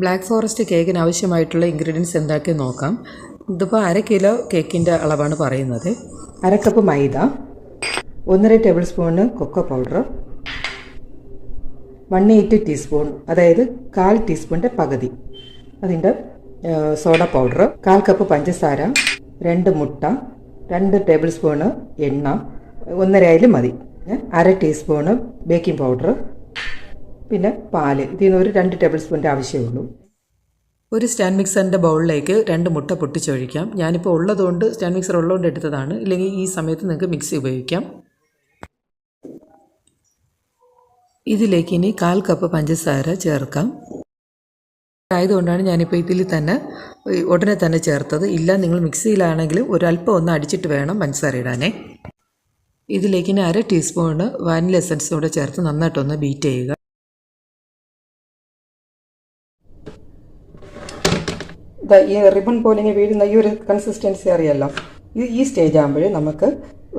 Black forest കേക്കിന് ആവശ്യമായിട്ടുള്ള ingredients എന്താക്കി നോക്കാം. ഇതിപ്പോൾ അര കിലോ കേക്കിന്റെ അളവാണ് പറയുന്നത്. അര കപ്പ് മൈദ ഒന്നര tablespoon cocoa powder one eight teaspoon അതായത് കാൽ ടീസ്പൂണിന്റെ പകുതി. അതിന്റെ സോഡ പൗഡർ കാൽ കപ്പ് പഞ്ചസാര രണ്ട് മുട്ട രണ്ട് ടേബിൾ സ്പൂണ് എണ്ണ ഒന്നര ആയാലും മതി. അര ടീസ്പൂണ് ബേക്കിംഗ് പൗഡർ പിന്നെ പാൽ. ഇതിൽ നിന്ന് ഒരു രണ്ട് ടേബിൾ സ്പൂണിന്റെ ആവശ്യമുള്ളൂ ഒരു സ്റ്റാൻഡ് മിക്സറിന്റെ ബൗളിലേക്ക് രണ്ട് മുട്ട പൊട്ടിച്ചൊഴിക്കാം. ഞാനിപ്പോൾ ഉള്ളതുകൊണ്ട് സ്റ്റാൻഡ് മിക്സർ ഉള്ളതുകൊണ്ട് എടുത്തതാണ്. ഇല്ലെങ്കിൽ ഈ സമയത്ത് നിങ്ങൾക്ക് മിക്സി ഉപയോഗിക്കാം. ഇതിലേക്ക് ഇനി കാൽ കപ്പ് പഞ്ചസാര ചേർക്കാം. ആയതുകൊണ്ടാണ് ഞാനിപ്പോൾ ഇതിൽ തന്നെ ഉടനെ തന്നെ ചേർത്തത്. ഇല്ല നിങ്ങൾ മിക്സിയിലാണെങ്കിലും ഒരല്പം ഒന്ന് അടിച്ചിട്ട് വേണം പഞ്ചസാര ഇടാനേ. ഇതിലേക്ക് ഇനി അര ടീസ്പൂണ് വാനില എസൻസ് കൂടെ ചേർത്ത് നന്നായിട്ടൊന്ന് ബീറ്റ് ചെയ്യുക. ഈ റിബൺ പോലെ ഇങ്ങനെ വീഴുന്ന ഈ ഒരു കൺസിസ്റ്റൻസി അറിയാമല്ലോ ഇത് ഈ സ്റ്റേജ് ആകുമ്പോൾ നമുക്ക്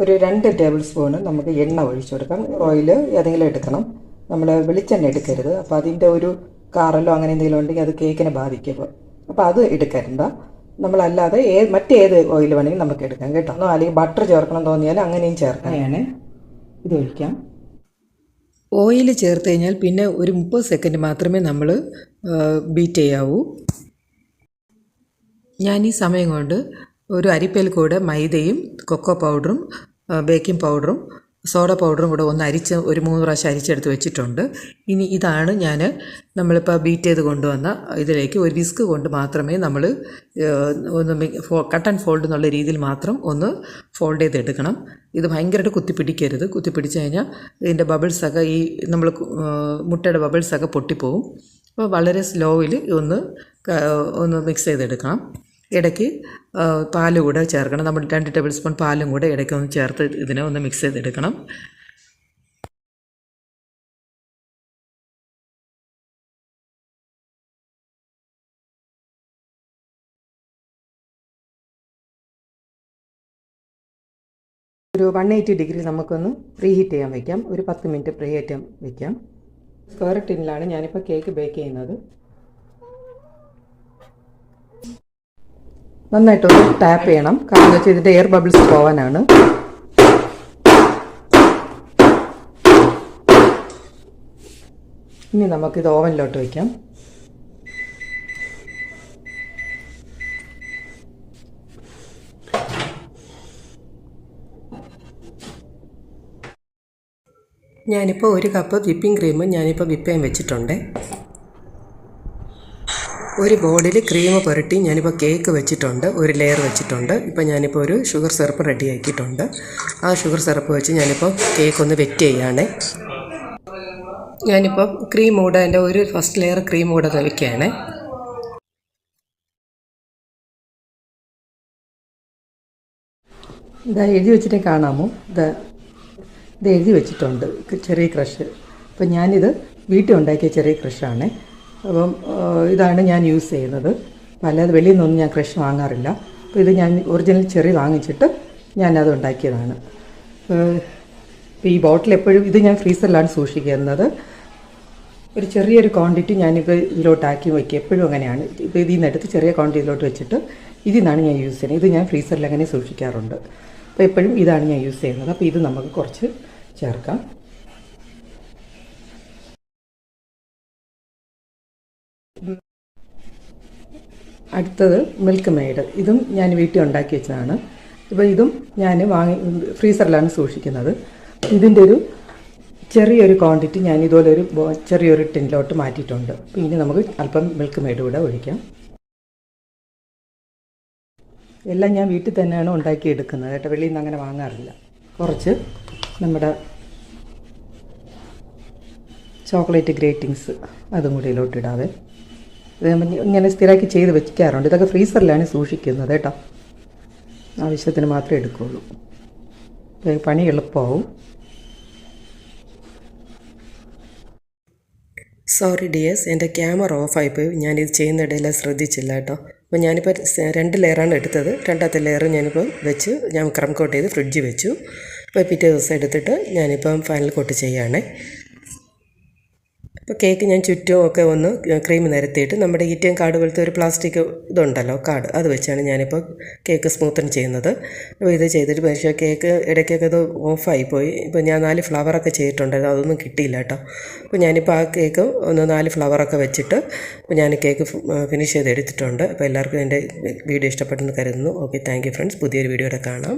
ഒരു രണ്ട് ടേബിൾ സ്പൂണ് നമുക്ക് എണ്ണ ഒഴിച്ചു കൊടുക്കാം. ഓയിൽ ഏതെങ്കിലും എടുക്കണം. നമ്മൾ വെളിച്ചെണ്ണ എടുക്കരുത്. അപ്പോൾ അതിന്റെ ഒരു കാറലോ അങ്ങനെ എന്തെങ്കിലും ഉണ്ടെങ്കിൽ അത് കേക്കിനെ ബാധിക്കും. അപ്പോൾ അത് എടുക്കരുത്. നമ്മളല്ലാതെ ഏ മറ്റേത് ഓയിൽ വേണമെങ്കിൽ നമുക്ക് എടുക്കാം കേട്ടോ. അല്ലെങ്കിൽ ബട്ടർ ചേർക്കണം തോന്നിയാൽ അങ്ങനെയും ചേർക്കാം. അങ്ങനെയാണ്. ഇത് ഒഴിക്കാം. ഓയിൽ ചേർത്ത് കഴിഞ്ഞാൽ പിന്നെ ഒരു മുപ്പത് സെക്കൻഡ് മാത്രമേ നമ്മൾ ബീറ്റ് ചെയ്യാവൂ. ഞാൻ ഈ സമയം കൊണ്ട് ഒരു അരിപ്പയിൽ കൂടെ മൈദയും കൊക്കോ പൗഡറും ബേക്കിംഗ് പൗഡറും സോഡ പൗഡറും കൂടെ ഒന്ന് അരിച്ച് ഒരു മൂന്ന് പ്രാവശ്യം അരിച്ചെടുത്ത് വെച്ചിട്ടുണ്ട്. ഇനി ഇതാണ് ഞാൻ നമ്മളിപ്പോൾ ബീറ്റ് ചെയ്ത് കൊണ്ടുവന്ന ഇതിലേക്ക് ഒരു വിസ്ക് കൊണ്ട് മാത്രമേ നമ്മൾ ഒന്ന് കട്ട് ആൻഡ് ഫോൾഡ് എന്നുള്ള രീതിയിൽ മാത്രം ഒന്ന് ഫോൾഡ് ചെയ്തെടുക്കണം. ഇത് ഭയങ്കരമായിട്ട് കുത്തിപ്പിടിക്കരുത്. കുത്തിപ്പിടിച്ച് കഴിഞ്ഞാൽ ഇതിന്റെ ബബിൾസൊക്കെ ഈ നമ്മൾ മുട്ടയുടെ ബബിൾസൊക്കെ പൊട്ടിപ്പോവും. അപ്പോൾ വളരെ സ്ലോയിൽ ഒന്ന് ഒന്ന് മിക്സ് ചെയ്തെടുക്കണം. ഇടയ്ക്ക് പാൽ കൂടെ ചേർക്കണം. നമ്മൾ രണ്ട് ടേബിൾ സ്പൂൺ പാലും കൂടെ ഇടയ്ക്ക് ഒന്ന് ചേർത്ത് ഇതിനെ ഒന്ന് മിക്സ് ചെയ്തെടുക്കണം. ഒരു വൺ എയ്റ്റി ഡിഗ്രി നമുക്കൊന്ന് പ്രീ ഹീറ്റ് ചെയ്യാൻ വയ്ക്കാം ഒരു പത്ത് മിനിറ്റ് പ്രീ ഹീറ്റ് ചെയ്യാൻ വയ്ക്കാം സ്ക്വയർ ടിന്നിലാണ് ഞാനിപ്പോൾ കേക്ക് ബേക്ക് ചെയ്യുന്നത്. നന്നായിട്ടൊന്ന് ടാപ്പ് ചെയ്യണം. കാരണം വെച്ചാൽ ഇതിന്റെ എയർ ബബിൾസ് പോവാനാണ്. ഇനി നമുക്കിത് ഓവനിലോട്ട് വയ്ക്കാം ഞാനിപ്പോൾ ഒരു കപ്പ് വിപ്പിംഗ് ക്രീം ഞാനിപ്പോൾ വിപ്പ് ചെയ്യാൻ വെച്ചിട്ടുണ്ട്. ഒരു ബോളിൽ ക്രീം പുരട്ടി ഞാനിപ്പോൾ കേക്ക് വെച്ചിട്ടുണ്ട് ഒരു ലെയർ വെച്ചിട്ടുണ്ട്. ഇപ്പോൾ ഞാനിപ്പോൾ ഒരു ഷുഗർ സിറപ്പ് റെഡിയാക്കിയിട്ടുണ്ട്. ആ ഷുഗർ സിറപ്പ് വെച്ച് ഞാനിപ്പോൾ കേക്ക് ഒന്ന് വെറ്റ് ചെയ്യുകയാണ് ഞാനിപ്പോൾ ക്രീം കൂടെ എന്റെ ഒരു ഫസ്റ്റ് ലെയർ ക്രീം കൂടെ വയ്ക്കുകയാണ് ഇതാ എഴുതി വെച്ചിട്ട് കാണാമോ? ഇതാ ഇത് എഴുതി വെച്ചിട്ടുണ്ട് ചെറിയ ക്രഷ് ഇപ്പം ഞാനിത് വീട്ടിൽ ഉണ്ടാക്കിയ ചെറിയ ക്രഷാണ് അപ്പം ഇതാണ് ഞാൻ യൂസ് ചെയ്യുന്നത്. പല വെളിയിൽ നിന്നൊന്നും ഞാൻ ക്രഷ് വാങ്ങാറില്ല. അപ്പോൾ ഇത് ഞാൻ ഒറിജിനൽ ചെറി വാങ്ങിച്ചിട്ട് അത് ഉണ്ടാക്കിയതാണ്. ഈ ബോട്ടിൽ എപ്പോഴും ഇത് ഞാൻ ഫ്രീസറിലാണ് സൂക്ഷിക്കുന്നത്. ഒരു ചെറിയൊരു ക്വാണ്ടിറ്റി ഞാനിപ്പോൾ ഇതിലോട്ടാക്കി വയ്ക്കും എപ്പോഴും അങ്ങനെയാണ്. ഇപ്പോൾ ഇതിൽ നിന്ന് എടുത്ത് ചെറിയ ക്വാണ്ടിറ്റി ഇതിലോട്ട് വെച്ചിട്ട് ഇതിൽ നിന്നാണ് ഞാൻ യൂസ് ചെയ്യുന്നത്. ഇത് ഞാൻ ഫ്രീസറിൽ അങ്ങനെ സൂക്ഷിക്കാറുണ്ട്. അപ്പോൾ എപ്പോഴും ഇതാണ് ഞാൻ യൂസ് ചെയ്യുന്നത്. അപ്പോൾ ഇത് നമുക്ക് കുറച്ച് ചേർക്കാം. അടുത്തത് മിൽക്ക് മെയ്ഡ് ഇതും ഞാൻ വീട്ടിൽ ഉണ്ടാക്കി വെച്ചതാണ്. ഇപ്പോൾ ഇതും ഞാൻ വാങ്ങി ഫ്രീസറിലാണ് സൂക്ഷിക്കുന്നത്. ഇതിന്റെ ഒരു ചെറിയൊരു ക്വാണ്ടിറ്റി ഞാൻ ഇതുപോലെ ഒരു ചെറിയൊരു ടിന്നിലോട്ട് മാറ്റിയിട്ടുണ്ട്. ഇനി നമുക്ക് അല്പം മിൽക്ക് മെയ്ഡ് കൂടെ ഒഴിക്കാം. എല്ലാം ഞാൻ വീട്ടിൽ തന്നെയാണ് ഉണ്ടാക്കിയെടുക്കുന്നത് കേട്ടോ. വെളിയിൽ നിന്ന് അങ്ങനെ വാങ്ങാറില്ല. കുറച്ച് നമ്മുടെ ചോക്ലേറ്റ് ഗ്രേറ്റിങ്സ് അതും കൂടി ഇതിലോട്ട് ഇടാവേ. ഇത് നമ്മൾ ഇങ്ങനെ സ്ഥിരമാക്കി ചെയ്ത് വെക്കാറുണ്ട്. ഇതൊക്കെ ഫ്രീസറിലാണ് സൂക്ഷിക്കുന്നത് കേട്ടോ. ആവശ്യത്തിന് മാത്രമേ എടുക്കുകയുള്ളൂ പണി എളുപ്പമാവും. സോറി ഡിയേഴ്സ് എന്റെ ക്യാമറ ഓഫായി പോയി. ഞാനിത് ചെയ്യുന്നിടയിൽ ശ്രദ്ധിച്ചില്ല കേട്ടോ. അപ്പോൾ ഞാനിപ്പോൾ രണ്ട് ലെയറാണ് എടുത്തത്. രണ്ടാമത്തെ ലെയർ ഞാനിപ്പോൾ വെച്ച് ഞാൻ ക്രം കോട്ട് ചെയ്ത് ഫ്രിഡ്ജിൽ വെച്ചു. അപ്പോൾ പിറ്റേ ദിവസം എടുത്തിട്ട് ഞാനിപ്പം ഫൈനൽ കോട്ട് ചെയ്യുകയാണേ. അപ്പോൾ കേക്ക് ഞാൻ ചുറ്റും ഒക്കെ ഒന്ന് ക്രീം നിരത്തിയിട്ട് നമ്മുടെ ഇ ടി എം കാർഡ് പോലത്തെ ഒരു പ്ലാസ്റ്റിക് ഇതുണ്ടല്ലോ കാർഡ് അത് വെച്ചാണ് ഞാനിപ്പോൾ കേക്ക് സ്മൂത്തൻ ചെയ്യുന്നത്. അപ്പോൾ ഇത് ചെയ്തിട്ട് പക്ഷേ കേക്ക് ഇടയ്ക്കൊക്കെ അത് പോയി. ഇപ്പോൾ ഞാൻ നാല് ഫ്ലവറൊക്കെ ചെയ്തിട്ടുണ്ടായിരുന്നു അതൊന്നും കിട്ടിയില്ല കേട്ടോ. അപ്പോൾ ഞാനിപ്പോൾ ആ കേക്ക് ഒന്ന് നാല് ഫ്ലവറൊക്കെ വെച്ചിട്ട് അപ്പോൾ ഞാൻ കേക്ക് ഫിനിഷ് ചെയ്ത് എടുത്തിട്ടുണ്ട്. അപ്പോൾ എല്ലാവർക്കും എന്റെ വീഡിയോ ഇഷ്ടപ്പെട്ടെന്ന് കരുതുന്നു. ഓക്കെ താങ്ക് ഫ്രണ്ട്സ് പുതിയൊരു വീഡിയോയുടെ കാണാം.